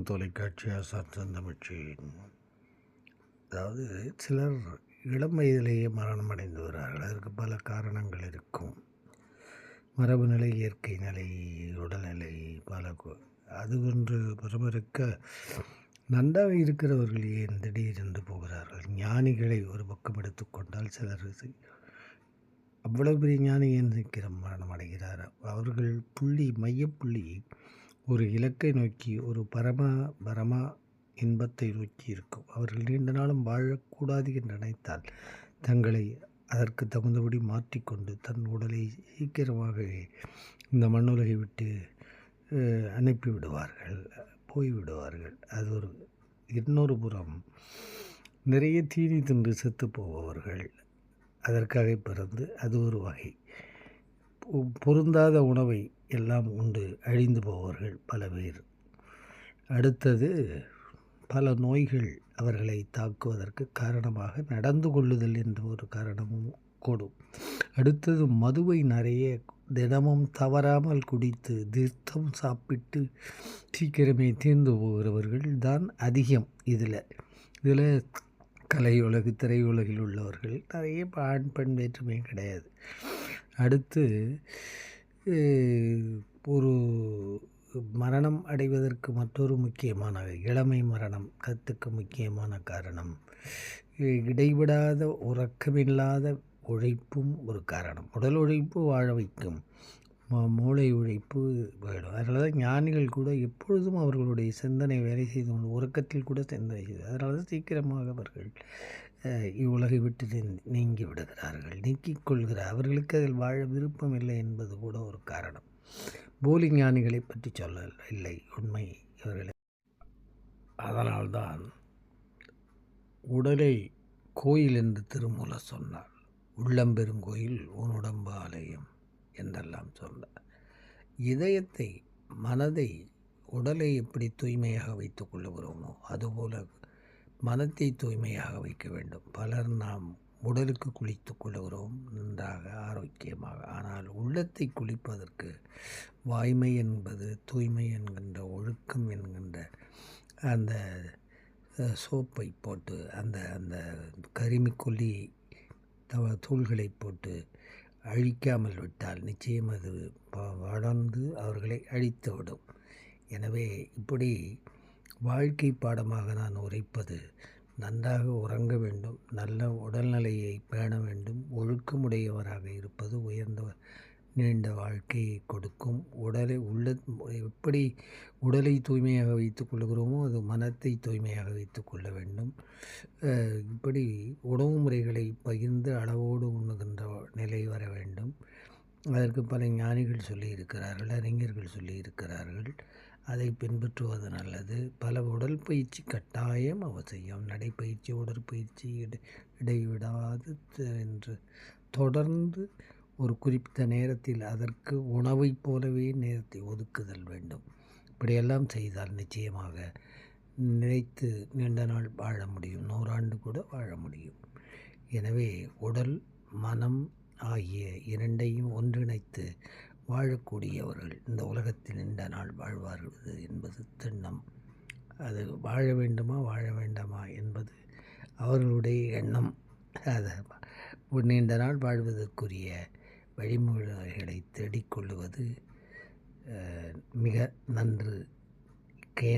ஆசான் தொலைக்காட்சி ஆசான் சந்தமிழ்ச்சியின் அதாவது சிலர் இளம் வயதிலேயே மரணம் அடைந்து வருகிறார்கள் அதற்கு பல காரணங்கள் இருக்கும். மரபு நிலை இயற்கை நிலை உடல்நிலை பல அது ஒன்று பரபரக்க நன்றாக இருக்கிறவர்கள் ஏன் திடீரென்று போகிறார்கள்? ஞானிகளை ஒரு பக்கம் எடுத்துக்கொண்டால் சிலர் அவ்வளவு பெரிய ஞானி ஏன் சீக்கிரம் மரணம் அடைகிறார் அவர்கள் புள்ளி மையப்புள்ளி ஒரு இலக்கை நோக்கி ஒரு பரம பரமா இன்பத்தை நோக்கி இருக்கும். அவர்கள் நீண்ட நாளும் வாழக்கூடாது என்று நினைத்தால் தங்களை அதற்கு தகுந்தபடி மாற்றிக்கொண்டு தன் உடலை சீக்கிரமாகவே இந்த மண்ணுலகை விட்டு அனுப்பிவிடுவார்கள் விடுவார்கள் போய்விடுவார்கள். அது ஒரு இன்னொரு புறம் நிறைய தீனி தின்று செத்து போபவர்கள் அதற்காக பிறந்து அது ஒரு வகை. பொ- பொருந்தாத உணவை எல்லாம் உண்டு. அழிந்து போவார்கள் பல பேர். அடுத்தது பல நோய்கள் அவர்களை தாக்குவதற்கு காரணமாக நடந்து கொள்ளுதல் என்ற ஒரு காரணமும் கூடும். அடுத்தது மதுவை நிறைய தினமும் தவறாமல் குடித்து தீர்த்தம் சாப்பிட்டு சீக்கிரமே தீர்ந்து போகிறவர்கள் தான் அதிகம் இதில். இதில் கலையுலகு திரையுலகில் உள்ளவர்கள் நிறைய ஆண் பெண் வேற்றுமை கிடையாது. அடுத்து ஒரு மரணம் அடைவதற்கு மற்றொரு முக்கியமான இளமை மரணம் கத்துக்கு முக்கியமான காரணம். இடைவிடாத உறக்கமில்லாத உழைப்பும் ஒரு காரணம். உடல் உழைப்பு வாழ வைக்கும். மூளை உழைப்பு வேணும் அதனால தான் ஞானிகள் கூட எப்பொழுதும் அவர்களுடைய சிந்தனை வேலை செய்து கொண்டு உறக்கத்தில் கூட சிந்தனை செய்து அதனால தான் சீக்கிரமாக அவர்கள் இவ்வுலகை விட்டு நீ- நீங்கி விடுகிறார்கள். நீக்கிக் கொள்கிற அவர்களுக்கு அதில் வாழ விருப்பம் இல்லை என்பது கூட ஒரு காரணம். போலி ஞானிகளை பற்றி சொல்ல இல்லை. உண்மை இவர்களை. அதனால்தான் உடலை கோயில் என்று திருமூல சொன்னார். உள்ளம் பெருங்கோயில் உன் உடம்பு ஆலயம் என்றெல்லாம் சொன்னார் இதயத்தை மனதை உடலை எப்படி தூய்மையாக வைத்துக் கொள்ளுகிறோமோ அதுபோல மனத்தை தூய்மையாக வைக்க வேண்டும். பலர் நாம் உடலுக்கு குளித்து கொள்கிறோம். நன்றாக ஆரோக்கியமாக. ஆனால் உள்ளத்தை குளிப்பதற்கு வாய்மை என்பது தூய்மை என்கின்ற ஒழுக்கம் என்கின்ற அந்த சோப்பை போட்டு அந்த அந்த கரிமிக்கொல்லி தவ தூள்களை போட்டு அழிக்காமல் விட்டால் நிச்சயம் அது வளர்ந்து அவர்களை அழித்து விடும். எனவே இப்படி வாழ்க்கை பாடமாக நான் உரைப்பது நன்றாக உறங்க வேண்டும் நல்ல உடல்நிலையை பேண வேண்டும் ஒழுக்கமுடையவராக இருப்பது உயர்ந்த நீண்ட வாழ்க்கையை கொடுக்கும். உடலை உள்ள எப்படி உடலை தூய்மையாக வைத்துக் கொள்கிறோமோ அது மனத்தை தூய்மையாக வைத்து கொள்ள வேண்டும். இப்படி உணவு முறைகளை பகிர்ந்து அளவோடு உண்ணுகின்ற நிலை வர வேண்டும். அதற்கு பல ஞானிகள் சொல்லியிருக்கிறார்கள் அறிஞர்கள் சொல்லியிருக்கிறார்கள். அதை பின்பற்றுவது நல்லது. பல உடற்பயிற்சி கட்டாயம் அவசியம். நடைப்பயிற்சி உடற்பயிற்சி இடை இடைவிடாது என்று தொடர்ந்து ஒரு குறிப்பிட்ட நேரத்தில் அதற்கு உணவைப் போலவே நேரத்தை ஒதுக்குதல் வேண்டும். இப்படியெல்லாம் செய்தால் நிச்சயமாக நினைத்து நீண்ட நாள் வாழ முடியும். நூறாண்டு கூட வாழ முடியும். எனவே உடல் மனம் ஆகிய இரண்டையும் ஒன்றிணைத்து வாழக்கூடியவர்கள் இந்த உலகத்தில் நீண்ட நாள் வாழ்வார்கள் என்பது திண்ணம். அது வாழ வேண்டுமா வாழ வேண்டாமா என்பது அவர்களுடைய எண்ணம். அதை நீண்ட நாள் வாழ்வதற்குரிய வழிமுறைகளை தேடிக்கொள்ளுவது மிக நன்று. கே